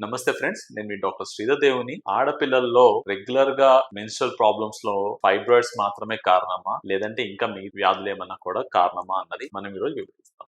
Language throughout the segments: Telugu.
నమస్తే ఫ్రెండ్స్ నేను మీ డాక్టర్ శ్రీధర్ దేవుని. ఆడపిల్లల్లో రెగ్యులర్గా మెన్స్ట్రల్ ప్రాబ్లమ్స్లో ఫైబ్రాయిడ్స్ మాత్రమే కారణమా? లేదంటే ఇంకా మీ వ్యాధులు ఏమన్నా కూడా కారణమా అన్నది మనం ఈరోజు వివరిస్తాం.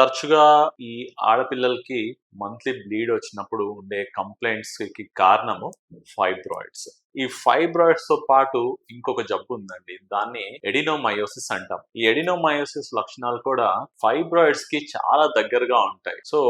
తరచుగా ఈ ఆడపిల్లలకి మంత్లీ బ్లీడ్ వచ్చినప్పుడు ఉండే కంప్లైంట్స్కి కారణము ఫైబ్రాయిడ్స్. ఈ ఫైబ్రాయిడ్స్తో పాటు ఇంకొక జబ్బు ఉందండి. దాన్ని ఎడినోమయోసిస్ అంటాం. ఈ ఎడినోమయోసిస్ లక్షణాలు కూడా ఫైబ్రాయిడ్స్కి చాలా దగ్గరగా ఉంటాయి. సో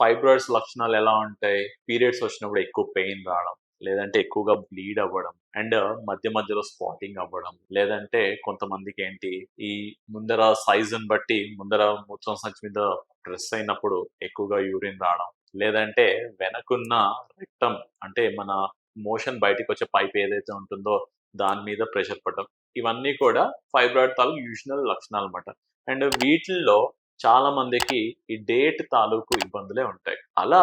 ఫైబ్రాయిడ్స్ లక్షణాలు ఎలా ఉంటాయి? పీరియడ్స్ వచ్చినప్పుడు ఎక్కువ పెయిన్ రావడం లేదంటే ఎక్కువగా బ్లీడ్ అవ్వడం అండ్ మధ్య మధ్యలో స్పాటింగ్ అవ్వడం లేదంటే కొంతమందికి ఏంటి ఈ ముందర సైజుని బట్టి ముందర మూత్రం సంచి మీద ప్రెస్ అయినప్పుడు ఎక్కువగా యూరిన్ రావడం లేదంటే వెనకున్న రక్తం అంటే మన మోషన్ బయటికి వచ్చే పైప్ ఏదైతే ఉంటుందో దాని మీద ప్రెషర్ పడడం ఇవన్నీ కూడా ఫైబ్రాయిడ్ తాలూకు యూజనల్ లక్షణాలు అనమాట అండ్ వీటిల్లో చాలా మందికి ఈ డేట్ తాలూకు ఇబ్బందులే ఉంటాయి. అలా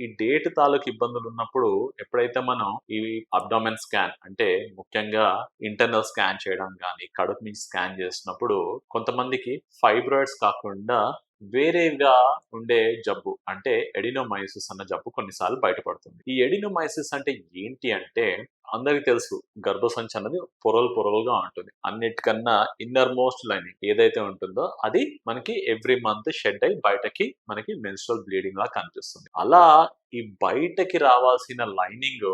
ఈ డేట్ తాలూకు ఇబ్బందులు ఉన్నప్పుడు ఎప్పుడైతే మనం ఈ అబ్డామెన్ స్కాన్ అంటే ముఖ్యంగా ఇంటర్నల్ స్కాన్ చేయడం కానీ కడుపు నుంచి స్కాన్ చేసినప్పుడు కొంతమందికి ఫైబ్రాయిడ్స్ కాకుండా వేరేగా ఉండే జబ్బు అంటే ఎడినోమైసిస్ అన్న జబ్బు కొన్నిసార్లు బయటపడుతుంది. ఈ ఎడినోమైసిస్ అంటే ఏంటి అంటే అందరికి తెలుసు గర్భసంచి అన్నది పొరలు పొరలుగా ఉంటుంది. అన్నిటికన్నా ఇన్నర్ మోస్ట్ లైనింగ్ ఏదైతే ఉంటుందో అది మనకి ఎవ్రీ మంత్ షెడ్ అయి బయటకి మనకి మెన్స్ట్రల్ బ్లీడింగ్ లా కనిపిస్తుంది. అలా ఈ బయటకి రావాల్సిన లైనింగ్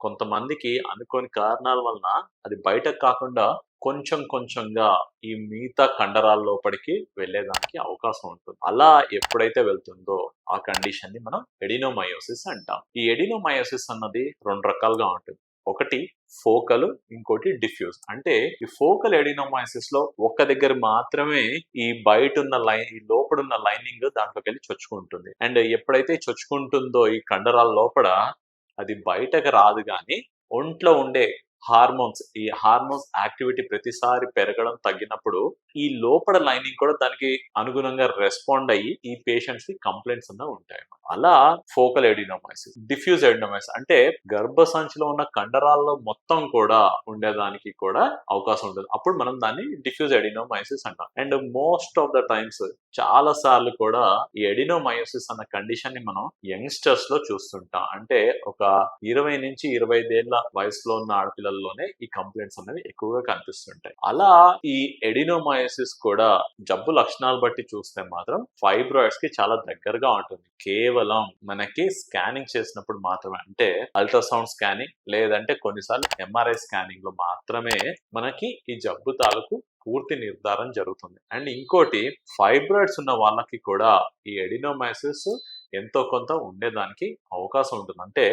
కొంతమందికి అనుకోని కారణాల వలన అది బయటకు కాకుండా కొంచెం కొంచెంగా ఈ మిగతా కండరాల లోపలికి వెళ్ళేదానికి అవకాశం ఉంటుంది. అలా ఎప్పుడైతే వెళ్తుందో ఆ కండిషన్ని మనం ఎడినోమయోసిస్ అంటాం. ఈ ఎడినోమయోసిస్ అన్నది రెండు రకాలుగా ఉంటుంది. ఒకటి ఫోకల్ ఇంకోటి డిఫ్యూజ్. అంటే ఈ ఫోకల్ ఎడినోమైసిస్లో ఒక్క దగ్గర మాత్రమే ఈ బయట ఉన్న లైన్ ఈ లోపల ఉన్న లైనింగ్ దాంట్లోకి వెళ్ళి చొచ్చుకుంటుంది. అండ్ ఎప్పుడైతే చొచ్చుకుంటుందో ఈ కండరాల లోపల అది బయటకు రాదు కానీ ఒంట్లో ఉండే హార్మోన్స్ ఈ హార్మోన్స్ యాక్టివిటీ ప్రతిసారి పెరగడం తగ్గినప్పుడు ఈ లోపల లైనింగ్ కూడా దానికి అనుగుణంగా రెస్పాండ్ అయ్యి ఈ పేషెంట్స్కి కంప్లైంట్స్ అన్న ఉంటాయి. అలా ఫోకల్ ఎడినోమైసిస్ డిఫ్యూజ్ ఎడినోమైసిస్ అంటే గర్భసంచిలో ఉన్న కండరాల్లో మొత్తం కూడా ఉండేదానికి కూడా అవకాశం ఉంటుంది. అప్పుడు మనం దాన్ని డిఫ్యూజ్ ఎడినోమైసిస్ అంటాం. And most of the times చాలా సార్లు కూడా ఈ ఎడినోమయోసిస్ అన్న కండిషన్ని మనం యంగ్స్టర్స్లో చూస్తుంటాం. అంటే ఒక ఇరవై నుంచి ఇరవై ఐదేళ్ళ వయసులో ఉన్న ఆడపిల్ల పిల్లల్లోనే ఈ కంప్లైంట్స్ అనేవి ఎక్కువగా కనిపిస్తుంటాయి. అలా ఈ ఎడినోమయోసిస్ కూడా జబ్బు లక్షణాలు బట్టి చూస్తే మాత్రం ఫైబ్రాయిడ్స్కి చాలా దగ్గరగా ఉంటుంది. కేవలం మనకి స్కానింగ్ చేసినప్పుడు మాత్రమే అంటే అల్ట్రాసౌండ్ స్కానింగ్ లేదంటే కొన్నిసార్లు ఎంఆర్ఐ స్కానింగ్లో మాత్రమే మనకి ఈ జబ్బు తాలూకు పూర్తి నిర్ధారణ జరుగుతుంది. అండ్ ఇంకోటి ఫైబ్రాయిడ్స్ ఉన్న వాళ్ళకి కూడా ఈ ఎడినోమైసిస్ ఎంతో కొంత ఉండేదానికి అవకాశం ఉంటుంది. అంటే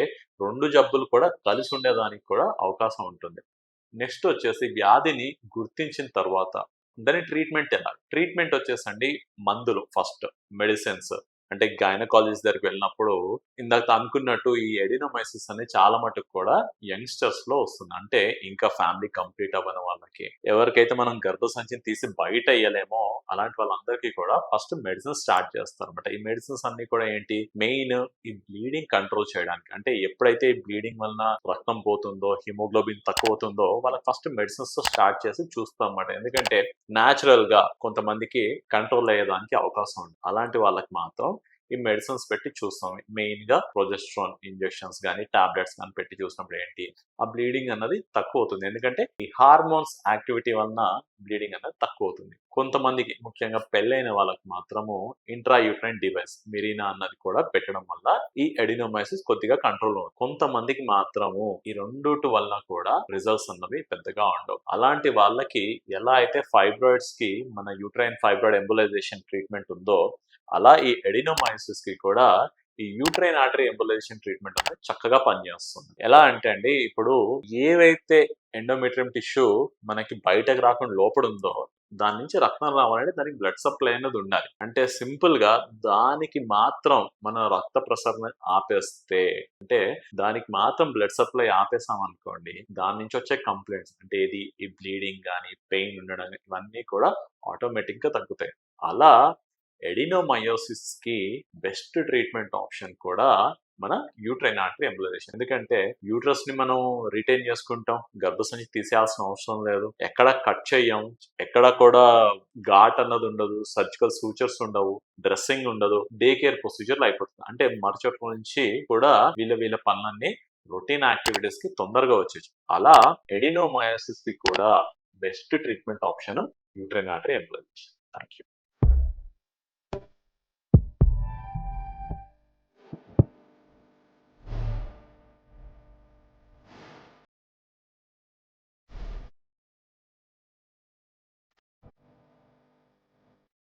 రెండు జబ్బులు కూడా కలిసి ఉండేదానికి కూడా అవకాశం ఉంటుంది. నెక్స్ట్ వచ్చేసి వ్యాధిని గుర్తించిన తర్వాత దాని ట్రీట్మెంట్ ఎలా ట్రీట్మెంట్ వచ్చేసండి మందులు ఫస్ట్ మెడిసిన్స్. అంటే గైనకాలజిస్ట్ దగ్గరికి వెళ్ళినప్పుడు ఇందాక అనుకున్నట్టు ఈ ఎడినోమైసిస్ అనేది చాలా మటుకు కూడా యంగ్స్టర్స్లో వస్తుంది. అంటే ఇంకా ఫ్యామిలీ కంప్లీట్ అవ్వని వాళ్ళకి. ఎవరికైతే మనం గర్భసంచిని తీసి బయట వేయలేమో అలాంటి వాళ్ళందరికీ కూడా ఫస్ట్ మెడిసిన్ స్టార్ట్ చేస్తారు అనమాట ఈ మెడిసిన్స్ అన్ని కూడా ఏంటి? మెయిన్ ఈ బ్లీడింగ్ కంట్రోల్ చేయడానికి. అంటే ఎప్పుడైతే ఈ బ్లీడింగ్ వలన రక్తం పోతుందో హిమోగ్లోబిన్ తక్కువ అవుతుందో వాళ్ళకి ఫస్ట్ మెడిసిన్స్తో స్టార్ట్ చేసి చూస్తాం అనమాట ఎందుకంటే న్యాచురల్గా కొంతమందికి కంట్రోల్ అయ్యేదానికి అవకాశం ఉంది. అలాంటి వాళ్ళకి మాత్రం ఈ మెడిసిన్స్ పెట్టి చూస్తాం. మెయిన్గా ప్రొజెస్ట్రాన్ ఇంజెక్షన్స్ కానీ టాబ్లెట్స్ కానీ పెట్టి చూసినప్పుడు ఏంటి? ఆ బ్లీడింగ్ అన్నది తక్కువ అవుతుంది ఎందుకంటే ఈ హార్మోన్స్ యాక్టివిటీ వలన బ్లీడింగ్ అన్నది తక్కువ అవుతుంది కొంతమందికి ముఖ్యంగా పెళ్ళైన వాళ్ళకి మాత్రము ఇంట్రా యూట్రైన్ డివైస్ మిరీనా అన్నది కూడా పెట్టడం వల్ల ఈ ఎడినోమైసిస్ కొద్దిగా కంట్రోల్ కొంతమందికి మాత్రము ఈ రెండుటి వల్ల కూడా రిజల్ట్స్ అన్నవి పెద్దగా ఉండవు. అలాంటి వాళ్ళకి ఎలా అయితే ఫైబ్రాయిడ్స్కి మన యూట్రైన్ ఫైబ్రాయిడ్ ఎంబులైజేషన్ ట్రీట్మెంట్ ఉందో అలా ఈ ఎడినోమైసిస్కి కూడా ఈ యూట్రైన్ ఆర్టరీ ఎంబులైజేషన్ ట్రీట్మెంట్ అనేది చక్కగా పనిచేస్తుంది. ఎలా అంటే అండి ఇప్పుడు ఏవైతే ఎండోమెట్రియం టిష్యూ మనకి బయటకు రాకుండా లోపల ఉందో దాని నుంచి రక్తం రావాలంటే దానికి బ్లడ్ సప్లై అనేది ఉండాలి. అంటే సింపుల్గా దానికి మాత్రం మన రక్త ప్రసరణ ఆపేస్తే అంటే దానికి మాత్రం బ్లడ్ సప్లై ఆపేసాం అనుకోండి దాని నుంచి వచ్చే కంప్లైంట్స్ అంటే ఇది ఈ బ్లీడింగ్ కానీ పెయిన్ ఉండడం ఇవన్నీ కూడా ఆటోమేటిక్గా తగ్గుతాయి. అలా ఎడినోమయోసిస్కి బెస్ట్ ట్రీట్మెంట్ ఆప్షన్ కూడా మన యూట్రైన్ ఆర్టరీ ఎంబులరేషన్ ఎందుకంటే యూట్రస్ని మనం రిటైన్ చేసుకుంటాం గర్భసంచి తీసేయాల్సిన అవసరం లేదు ఎక్కడ కట్ చేయం ఎక్కడ కూడా ఘాట్ అన్నది ఉండదు సర్జికల్ సూచర్స్ ఉండవు డ్రెస్సింగ్ ఉండదు డే కేర్ ప్రొసీజర్లు అయిపోతుంది. అంటే మరుచోట్ల నుంచి కూడా వీళ్ళ వీళ్ళ పనులన్నీ రొటీన్ యాక్టివిటీస్కి తొందరగా వచ్చేసి అలా ఎడినోమయాసిస్కి కూడా best treatment option uterine artery embolization thank you